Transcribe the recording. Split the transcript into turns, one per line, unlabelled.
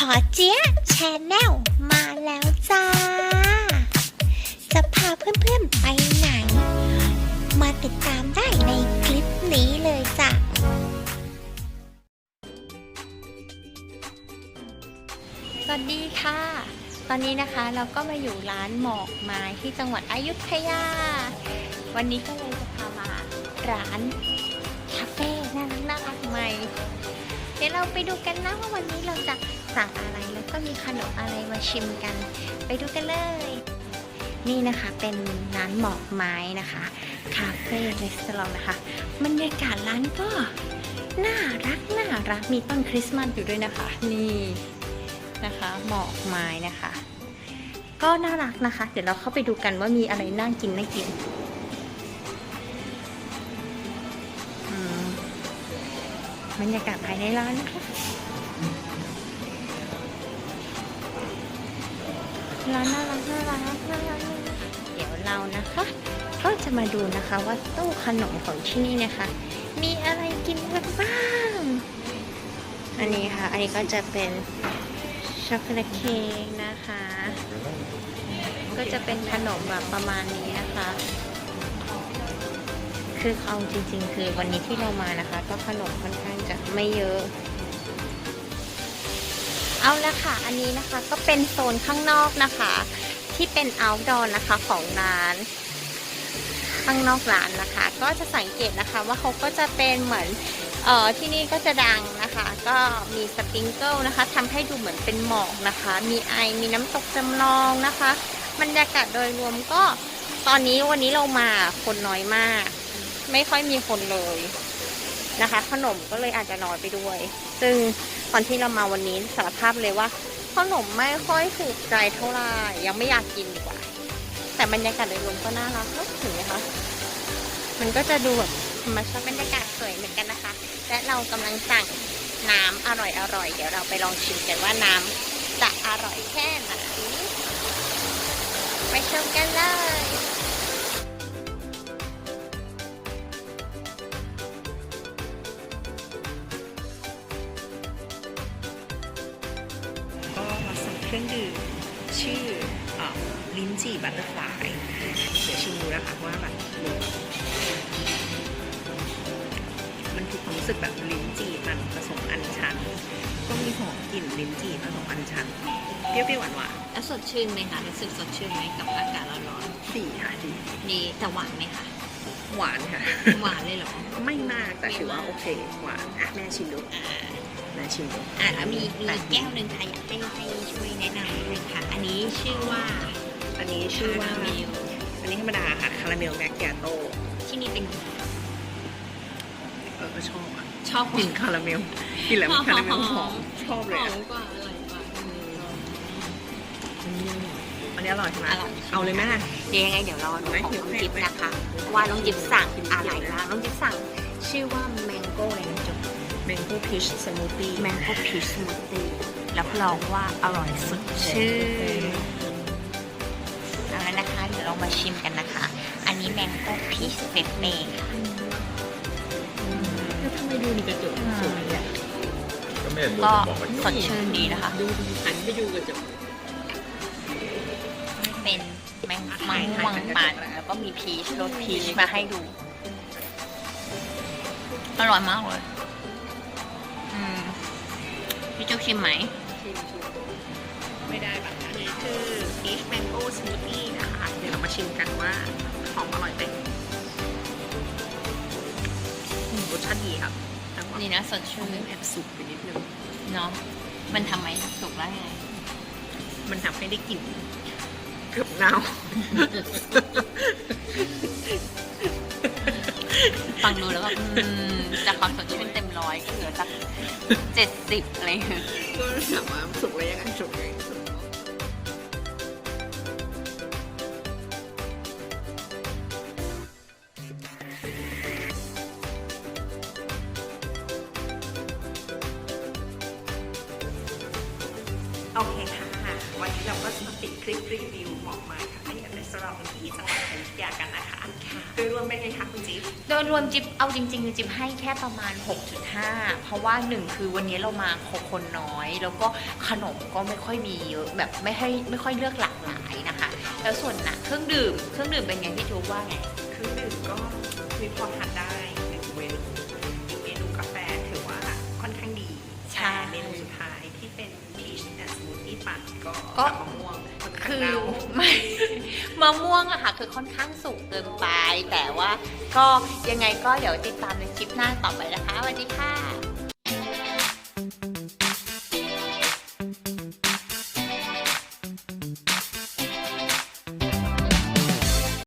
พอเจี๊ยแชนแนลมาแล้วจ้า จะพาเพื่อนๆไปไหน มาติดตามได้ในคลิปนี้เลยจ้ะ สวัสดีค่ะ ตอนนี้นะคะเราก็มาอยู่ร้านหมอกไม้ที่จังหวัดอยุธยา วันนี้ก็เลยจะพามาร้านคาเฟ่น่ารักน่ารักใหม่เดี๋ยวเราไปดูกันนะว่าวันนี้เราจะ สั่งอะไรแล้วก็มีขนมอะไรมาชิมกัน ไปดูกันเลย นี่นะคะเป็นร้านหมอกไม้นะคะคาเฟ่รีสอร์ทนะคะบรรยากาศร้านก็น่ารักน่ารักมีต้นคริสต์มาสอยู่ด้วยนะคะ นี่นะคะหมอกไม้นะคะ ก็น่ารักนะคะ เดี๋ยวเราเข้าไปดูกันว่ามีอะไรน่ากินน่ากินบรรยากาศภายในร้านนะคะ ร้านน่ารักน่ารักน่ารักน่ารักเดี๋ยวเรานะคะ ก็จะมาดูนะคะว่าตู้ขนมของที่นี่นะคะ มีอะไรกินกันบ้าง อันนี้ค่ะ อันนี้ก็จะเป็นช็อกโกแลตเค้กนะคะ ก็จะเป็นขนมแบบประมาณนี้นะคะ คือเอาจริง ๆ คือวันนี้ที่เรามานะคะ ก็ขนมค่อนข้างจะไม่เยอะ เอาละค่ะ อันนี้นะคะก็เป็นโซนข้างนอกนะคะ ที่เป็น outdoor นะคะของร้าน ข้างนอกร้านนะคะ ก็จะสังเกตนะคะว่าเขาก็จะเป็นเหมือนเอ่อที่นี่ก็จะดังนะคะ ก็มีสปริงเกิลนะคะทำให้ดูเหมือนเป็นหมอกนะคะ มีไอมีน้ำตกจำลองนะคะบรรยากาศโดยรวมก็ตอนนี้วันนี้เรามาคนน้อยมาก ไม่ค่อยมีคนเลยนะคะ ขนมก็เลยอาจจะน้อยไปด้วย ซึ่ง ตอนที่เรามาวันนี้สารภาพเลยว่าขนมไม่ค่อยถูกใจเท่าไหร่ยังไม่อยากกินดีกว่า แต่บรรยากาศโดยรวมก็น่ารักเนอะถึงไหมคะมันก็จะดูแบบธรรมชาติบรรยากาศสวยเหมือนกันนะคะ และเรากำลังสั่งน้ำอร่อยๆเดี๋ยวเราไปลองชิมกันว่าน้ำจะอร่อยแค่ไหนไปชมกันเลย
เครื่องดื่มชื่อเอ่อลิ้นจี่บัตเตอร์ฟลายเดี๋ยวชิมดูนะคะว่าแบบมันถูกความรู้สึกแบบลิ้นจี่มันผสมอัญชัน ก็มีหอมกลิ่นลิ้นจี่ผสมอัญชัน เปรี้ยวๆหวาน
แล้วสดชื่นไหมคะรู้สึกสดชื่นไหมกับอากาศร้อน
ๆดีค่ะดี
ๆดีแต่หวานไหมคะ
หวานค่ะ
หวานเลยเหรอ
ไม่มากแต่ถือว่าโอเค หวาน อะ แม่ชิมดู
อ่า
แม่ ชิมดู
อะแล้วมีมีแก้วหนึ่งค่ะอยากให้ให้ช่วยแนะนำนิดนึงค่ะ อันนี้ชื่อว่า
อันนี้ชื่อว่า
คาราเมล
อันนี้ธรรมดาค่ะ คาราเมลแมคเกียโต้
ที่นี่เป็น
เออก็ชอบอะ
ชอบ
กลิ่นคาราเมลกลิ่นแล้วมันคาราเมลหอมชอบเลย
หอ
อะ
มกว่าอร่อยกว่า
อืม อันนี้อร่อยใช่ไหม
อร่อย
เอาเลยแม่
เดี๋ยวยังไงเดี๋ยวรอดูของน้องจิ๊บนะคะ ว่าน้องจิ๊บสั่งอะไรบ้างน้องจิ๊บสั่ง ชื่อว่าแมงโก้อะไรนะ จุ๊บ
แมงโก้พีชสมูทตี้
แมงโก้พีชสมูทตี้รับรองว่าอร่อยสดชื่นเอาละนะคะ เดี๋ยวเรามาชิมกันนะคะ อันนี้แมงโก้พีชเฟเฟ่ค่ะ
ทำไมดูนี่กระจกสวยอะ
ก็ไม่เห็นดู
ก็
จะบอกว่า
สดชื่นดีนะคะ
ดูดีหันไปดูกระจก
เป็นแมงมันม่วงปั่นแล้วก็มีพีชรสพีชมาให้ดู อร่อยมากเลย อืมพี่จุ๊บชิมไหม
ชิมชิมไม่ได้แบบอันนี้คือพีชแมงโก้สมูทตี้นะคะ เดี๋ยวเรามาชิมกันว่าหอมอร่อยไหมอืมรสชาติดีครับแต่ว่า
นี่นะสดชื่น
แอบสุกไปนิดนึง
เนาะมันทำไมสุกแล้วไง
มันทำให้ได้กลิ่นเกือบเน่า
ฟังดูแล้วแบบอืมจากความสดชื่นเต็มร้ อยก็เหลือสักเจ็ดสิบอะไรอย่างเงี้ย
ก็ถามว่าสุกแล้วยังไงสุกยังไงโอเคค่ะ วันนี้เราก็จะมาปิดคลิปรีวิวหมอกไม้ค่ะให้กับรีสอร์ทที่จังหวัดอยุธยากันนะ
คะ
โดยรวมเป็นไงคะคุณจิ๊บ
โดยรวมจิ๊บเอาจริงๆจิ๊บให้แค่ประมาณ 6.5 เพราะว่าหนึ่งคือวันนี้เรามาคนน้อย แล้วก็ขนมก็ไม่ค่อยมีเยอะแบบไม่ให้ไม่ค่อยเลือกหลากหลายนะคะ แล้วส่วนหนักเครื่องดื่มเครื่องดื่มเป็นไงพี่จูว่าไง
เครื่องดื่มก็มีพอทานได้หนึ่งเมนูอีกเมนูกาแฟถือว่าค่อนข้างดี
ใช่
แต่เมนูสุดท้ายที่เป็น peach and smoothie ปั่นก็
ก็
มะม่วง
คือ
เน่า
ไม่ มะม่วงอะค่ะคือค่อนข้างสุกเกินไป แต่ว่าก็ยังไงก็เดี๋ยวติดตามในคลิปหน้าต่อไปนะคะสวัสดีค่ะ